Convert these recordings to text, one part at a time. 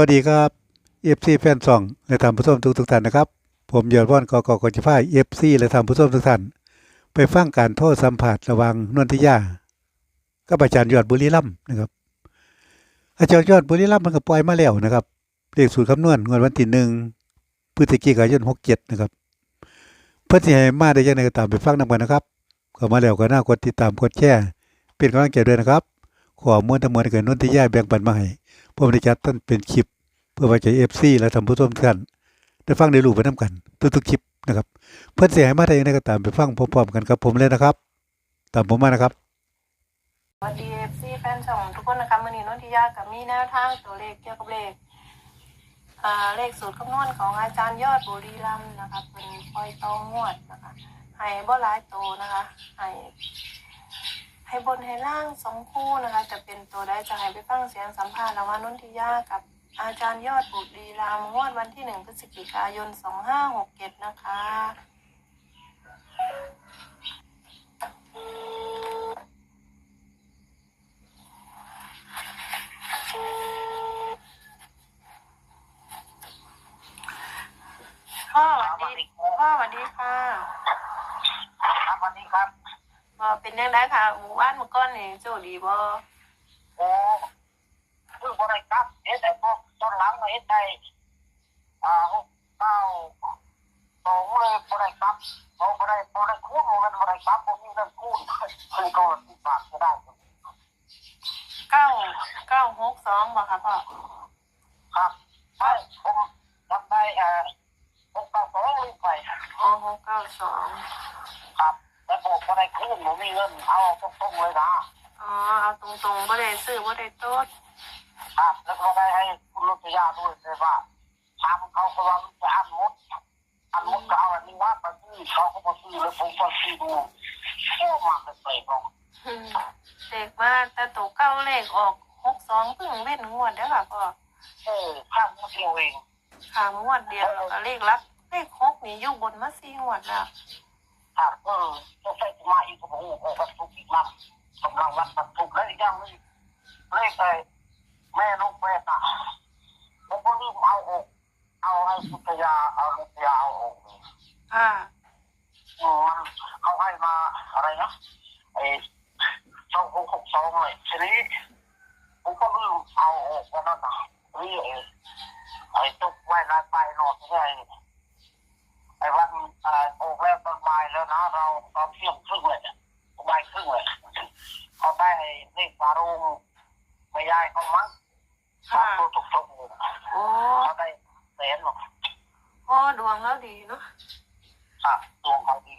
วัสดีครับเอฟซีแฟนซองและท่านผู้ชมทุกทุกท่านนะครับ ผมยอดว่อนกกกจิพายเอฟซีและท่านผู้ชมทุกท่านไปฟังการโทษสัมผัสระวังนนทิยากับอาจารย์ยอดบุรีรัมนะครับ อาจารย์ยอดบุรีรัมมันก็ปล่อยมาแล้วนะครับเลขสูตรคำนวณงวดวันที่หนึ่งพฤศจิกายนหกเจ็ดนะครับ เพื่อที่ให้มาได้ยังไงก็ตามไปฟังนำกันนะครับเข้ามาแล้วก็น่ากดติดตามกดแชร์เป็นกำลังใจด้วยนะครับ ขอมวลทั้งมวลเกิดนนทิยาแบ่งปันมาให้ ผมได้จัดต้นเป็นคลิป เพื่อไว้ใจเอฟซีและทำผู้ชมทุกท่านได้ฟังได้รู้ไปน้ำกัน ทุกๆคลิปนะครับ เพื่อนเสียหายมาได้ยังไงก็ตามไปฟังพร้อมๆกันกับผมเลยนะครับ ตามผมมานะครับสวัสดีเอฟซีแฟนช่องทุกคนนะคะมือนี้นนทิยากับมีแนวทางตัวเลขเกี่ยวกับเลขอ่าเลขสูตรคำนวณของอาจารย์ยอดบุรีรัมย์นะคะเป็นปล่อยตองงวดนะคะให้บ่หลายโตนะคะให้ ให้บนให้ล่างสองคู่นะคะ จะเป็นตัวได้จะให้ไปฟังเสียงสัมภาษณ์ระหว่างนุนทิยากับอาจารย์ยอดบุตรดีรัมงวดวันที่หนึ่งพฤศจิกายนสองห้าหกเจ็ดนะคะพ่อสวัสดีพ่อสวัสดีค่ะ ครับวันนี้ครับ เอ่อเป็นยังไงค่ะหมู่บ้านเมื่อก่อนนี่โจดีบ่โอ้คือบริครับเอ็ดไอ้พวกต้นหลังมาเอ็ดได้อ่าหกเก้าสองเลยบริครับเอาบริบริคูณมันบริครับผมมีเงินคูณคือก็สิบบาทก็ได้เก้าเก้าหกสองบ่ค่ะพ่อครับไม่ผมทำได้เอ่อหกเก้าสองเลยไปอ๋อหกเก้าสองครับแต่ ผมบริคูณผมมีเงินเอาตรงๆเลยนะอ๋อเอาตรงๆบ่าได้ซื้อบ่าได้ต๊ดครับแล้วก็ได้ให้คุณลุงยาด้วยเลยว่าทำเขากำลังจะอันมดอันมดก็เอาอันนี้ว่าไปซื้อเขาก็มาซื้อแล้วผมก็ซื้อดูโอ้มาเป็นเปรตลงอืมเด็กมาแต่ตัวเก้าเลขออกหกสองเพิ่งเว้นงวดเด้อค่ะพ่อเออข้ามมุดเดียวเองข้ามงวดเดียวแล้วก็เลขลักเลขหกนี่อยู่บนมาสี่งวดแล้ว ครับเออจะใส่ถุงมาอีกก็บอกโอ้โหวัตถุอีกมั่งกำลังวัดวัตถุแล้วอีกอย่างนึงเลขไอ้แม่ลูกแม่น่ะผมก็รีบเอาออกเอาให้สุทยาเอาลุทยาเอาออกค่ะอืมมันเขาให้มาอะไรนะไอ้สองหกหกสองเลยทีนี้ผมก็ลืมเอาออกวันนั้นนะนี่ไอ้ไอ้ตุ๊กไว้รายไปนอนที่ไอ้ไอ้วันเอ่อออกแล้วตอนบ่ายแล้วนะเราตอนเที่ยงครึ่งเลยเนี่ยบ่ายครึ่งเลยเขาได้เลขมารุงไม่ยายเขามั้งค่ะ ตัวตุกๆเลยนะโอ้เขาได้แสนหรอกพ่อดวงแล้วดีเนาะครับดวงเขาดี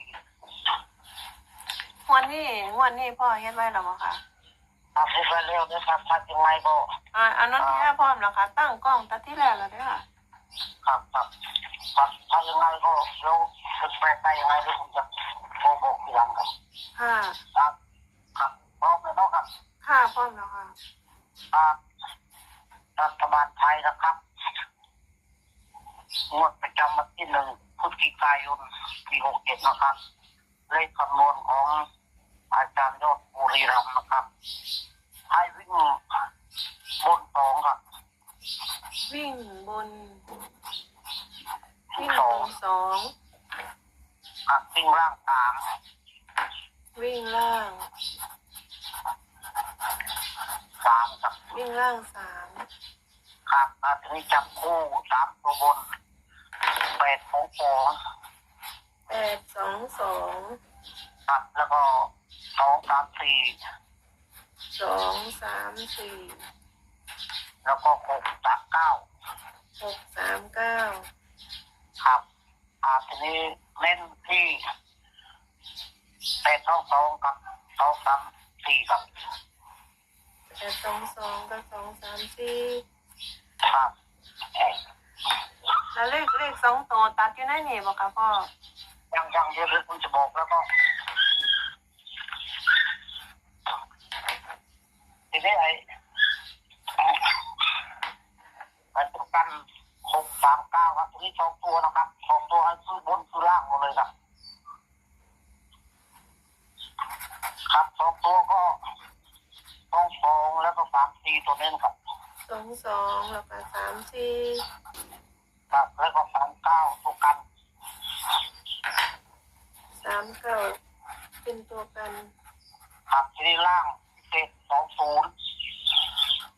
งวันนี้งวันนี้พ่อเฮ็ดไว้แล้วบ่ค่ะครับพูดไปเร็วนะครับถ้ายังไงก็อ่าอันนั้นที่ห้าพร้อมแล้วค่ะ ตั้งกล้องตัดที่แรกแล้วเด้อค่ะครับครับครับถ้ายังไงก็เดี๋ยวจะไปไปยังไงเดี๋ยวผมจะ โบอกทีหลังครับค่ะ ครับครับพร้อมแล้วเนาะครับค่ะพร้อมแล้วค่ะครับรัฐบาลไทยนะครับงวดประจำวันที่หนึ่งพฤศจิกายนปีหกเจ็ดนะครับ เลขคำนวณของอาจารย์ยอดบุรีรัมย์นะครับ ให้วิ่งบนสองครับ วิ่งบนวิ่งบนสอง ครับวิ่งล่างสามวิ่งล่างสามครับวิ่งล่างสามครับอาทีนี้จับคู่สามตัวบนแปดสองสองแปดสองสองครับแล้วก็สองสามสี่สองสามสี่แล้วก็หกสามเก้าหกสามเก้าครับ อาทีนี้เล่นที่แปดสองสองกับสองสามสี่ครับแปดสองสองกับสองสามสี่ครับเอ่อแล้วเลขเลขสองตัวตัดอยู่ในนี่บ่คะพ่อยังยังเดี๋ยวคุณจะบอกแล้วก็ทีนี้ไอ้ไอ้ประกันหกสามเก้าครับทีนี้สองตัวนะครับสองตัวให้ซื้อบนซื้อล่างหมดเลยครับ ครับสองตัวก็สองสองแล้วก็สามสี่ตัว เน้นครับสองสองแล้วก็สามสี่ครับแล้วก็สามเก้าตัวกันสามเก้าเป็นตัวกันครับทีนี้ล่างเจ็ดสองศูนย์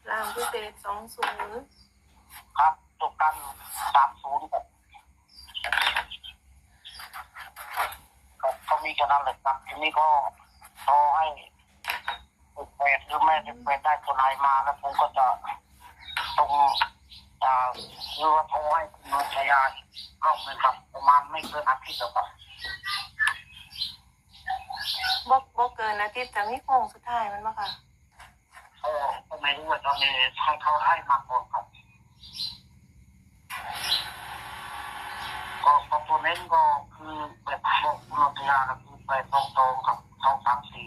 ล่างพิเศษสองศูนย์ครับตัวกันสามศูนย์ครับก็ก็มีแค่นั้นเลยครับทีนี้ก็รอให้ ติดเป็ดหรือแม่ติดเป็ดได้ตัวไหนมาแล้วผมก็จะตรงอ่าหรือว่าโทรให้คุณนนทยาอีกรอบหนึงครับประมาณไม่เกินอาทิตย์แล้วครับบกบกเกินอาทิตย์จะมีโค้งสุดท้ายมันบ่ค่ะก็ก็ไม่รู้ว่าตอนนี้ให้เขาให้มาก่อนครับก็ก็ตัวเน้นก็คือแบบบอกคุณนนทยาก็คือแปดตรงๆครับสองสามสี่ค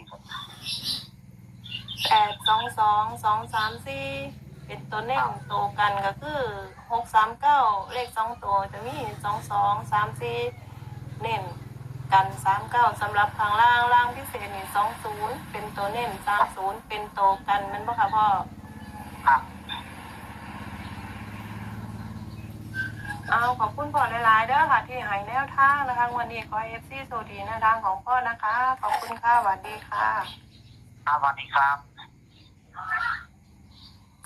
รับ แปดสองสองสองสามสี่เป็นตัวเน่งตัวกันก็คือหกสามเก้าเลขสองตัวจะมีสองสองสามสี่เน่นกันสามเก้าสำหรับข้างล่างล่างพิเศษนี่สองศูนย์เป็นตัวเน่นสามศูนย์เป็นตัวกันมันบ่ค่ะพ่อครับเอาขอบคุณพ่อหลายๆเด้อค่ะ ที่ให้แนวทางนะคะวันนี้ขอเอฟซีโซดีนวทางของพ่อนะคะ ขอบคุณค่ะสวัสดีค่ะ ครับสวัสดีครับ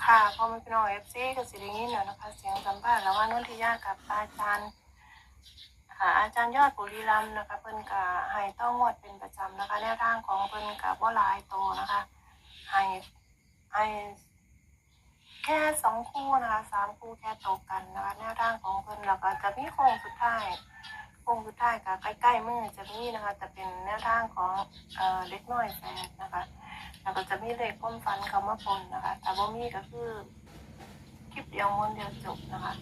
ค่ะพอมันเป็นเอฟซีกับสิริงินเนาะนะคะ เสียงสัมภาษณ์ระหว่างนุ่นทิยากับอาจารย์ค่ะอาจารย์ยอดบุรีรัมย์นะคะเพิ่นกะให้ต้องงวดเป็นประจำนะคะแนวทางของเพิ่นกะบ่หลายโตนะคะให้ให้แค่สองคู่นะคะสามคู่แค่ตกกันนะคะแนวทางของเพิ่นแล้วก็จะมีโค้งสุดท้าย โค้งสุดท้ายค่ะใกล้ๆมือจะมีนะคะจะเป็นแนวทางของเอ่อเล็กน้อยแฟนนะคะแล้วก็จะมีเลขความฟันเขามาปนนะคะแต่บ่มีก็คือ คลิปเดียวม้วนเดียวจบนะคะ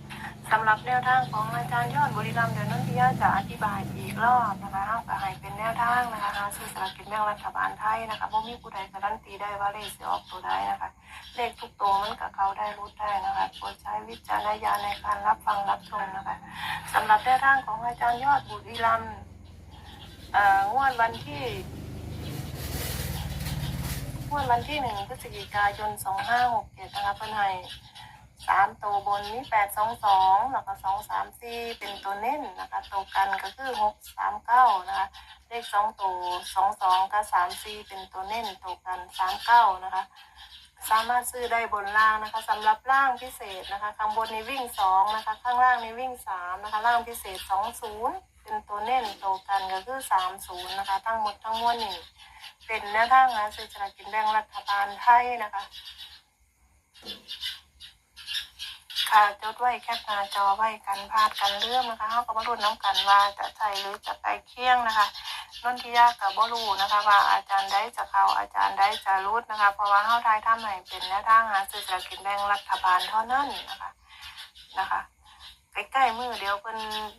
สำหรับแนวทางของอาจารย์ยอดบริรัมเดี๋ยวนนทิยาจะอธิบายอีกรอบนะคะเอาก็ให้เป็นแนวทางนะคะหาซื้อสากกินแบ่งรัฐบาลไทยนะคะพว่ามีผู้ใดการันตีได้ว่าเลขจะออกตัวใดนะคะ เลขทุกตัวมันกับเขาได้รู้ได้นะคะโปรดใช้วิจารณญาณในการรับฟังรับชมนะคะสำหรับแนวทางของอาจารย์ยอดบุรีรัมย์เอ่องวดวันที่งวดวันที่หนึ่งพฤศจิกายนสองห้าหกเจ็ดนะคะเพื่อนให้ สามตัวบนมีแปดสองสองแล้วก็สองสามสี่เป็นตัวเน้นนะคะ ตัวกันก็คือหกสามเก้านะคะ เลขสองตัวสองสองกับสามสี่เป็นตัวเน้นตัวกันสามเก้านะคะ สามารถซื้อได้บนล่างนะคะสำหรับล่างพิเศษนะคะ ข้างบนในวิ่งสองนะคะ ข้างล่างในวิ่งสามนะคะ ล่างพิเศษสองศูนย์เป็นตัวเน้นตัวกันก็คือสามศูนย์นะคะ ทั้งหมดทั้งมวลนี่เป็นแนวทางหาซื้อสลากกินแบ่งรัฐบาลไทยนะคะ ค่ะจดไว้แคปหน้าจอไว้กันพลาดกันเรื่องนะคะเขาก็มาลุ้นน้ำกันว่าจะใช่หรือจะไปเคี่ยงนะคะนนทิยากับบรูนะคะ ว่าอาจารย์ได้จะเข้าอาจารย์ได้จะรุดนะคะ เพราะว่าเข้าทายทำใหม่เป็นแนวทางหาสื่อสลารกินแบ่งรัฐบาลเท่านั้นนะคะนะคะ ใกล้ๆมือเดียวเพิ่น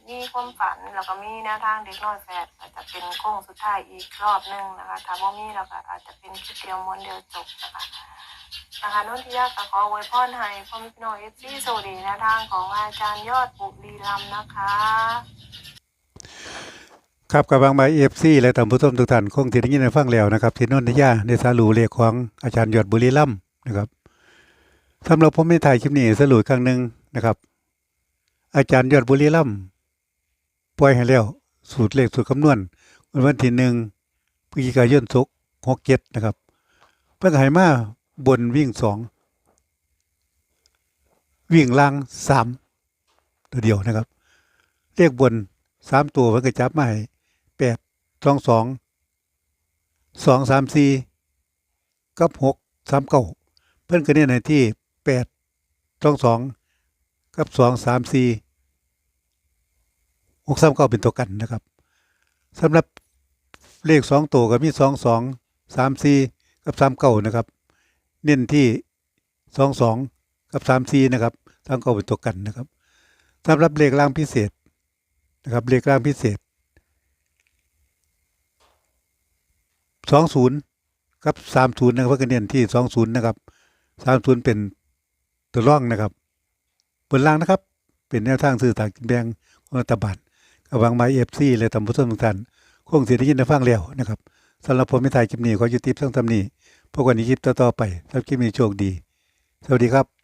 มีความฝัน แล้วก็มีแนวทางเด็กน้อยแฝดอาจจะเป็นโค้งสุดท้ายอีกรอบหนึงนะคะถ้าว่มีแล้วก็อาจจะเป็นคลิปเดียวม้วนเดียวจบนะคะนะคะนนทิยาก็ขออวยพรให้พ่อม่พี่น้องเอฟซีโซดีแนวทางของอาจารย์ยอดบุรีรัมย์นะคะครับกับบางใบเอฟซีและท่านผู้ชมทุกท่านคงที่ได้ยินได้ฟังแล้วนะครับที่นนทยาในสารูเรียกของอาจารย์ยอดบุรีรัมย์นะครับสำหรับผมในถ่ายคลิปนี้สรุปครั้งหนึ่งนะครับ อาจารย์ยอดบุรีรัมปล่อยให้แล้ว สูตรเลขสูตรคำนวณวันวันที่หนึ่งพฤศจิกายนศกหกเจ็ดนะครับ เพื่อให้มาบนวิ่งสองวิ่งล่างสามตัวเดียวนะครับ เลขบนสามตัวเพิ่นก็จับมาให้แปดสองสองสองสามสี่กับหกสามเก้าเพิ่นก็เน้นในที่แปดสองสองกับสองสามสี่ หกสามเก้าเป็นตัวกันนะครับสำหรับเลขสองตัวก็มีสองสองสามสี่กับสามเก้านะครับ เน้นที่สองสองกับสามสี่นะครับสามเก้าเป็นตัวกันนะครับสำหรับเลขล่างพิเศษนะครับเลขร่างพิเศษสองศูนย์กับสามศูนย์นะครับเพื่อนเน้นที่สองศูนย์นะครับสามศูนย์เป็นตัวร่องนะครับบนล่างนะครับ เป็นแนวทางสื่อสารกินแบงของรัฐบาล กับวังไม้เอฟซีเลยทำรวจทุกท่านคงเสียได้ยินได้ฟังแล้วนะครับสำหรับผมไม่ถ่ายคลิปนี้ขอยุติเพียงเท่านี้พบกันในคลิปต่อๆไปสำหรับคลิปนี้โชคดี สวัสดีครับ